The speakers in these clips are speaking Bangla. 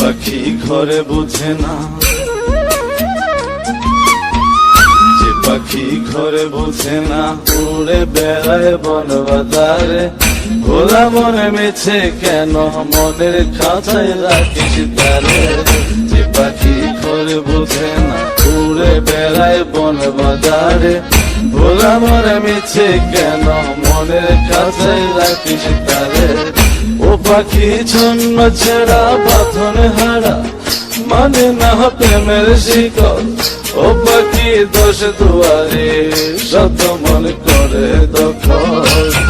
পাখি ঘরে বোঝে না যে পাখি ঘরে বোঝে না, উড়ে বেড়ায় বন বাজারে ভোলা মনে মেছে কেন মনের খাঁচায় রাখিস তারে। যে পাখি ঘরে বোঝে না, উড়ে বেড়ায় বন বাজারে ভোলা মনে মেছে কেন মনের খাঁচায় রাখিস তারে। ও পাখি ছন্ন ছেড়া পাথর হারা মানে না প্রেমের শিকল। ও পাখি দোষ দুয়ারে শত মন করে দখল।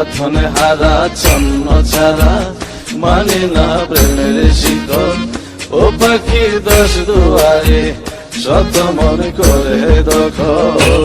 বাথনে হারা, ছন্ন ছাড়া মানে না প্রেমের শিকল। ও পাখি দশ দুয়ারে, শত মন করে দখল।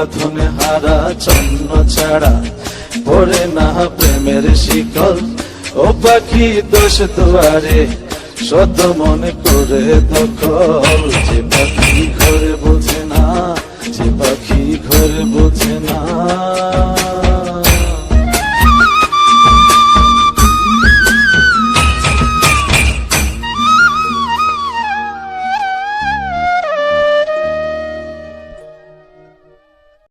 বাঁধনে হারা, চন্ন ছাড়া। পড়ে না, প্রেমের শিকল। ও পাখি দোষ দুয়ারে শত মনে করে দখল। যে পাখি ঘরে বোঝে না, যে পাখি ঘরে বোঝে না।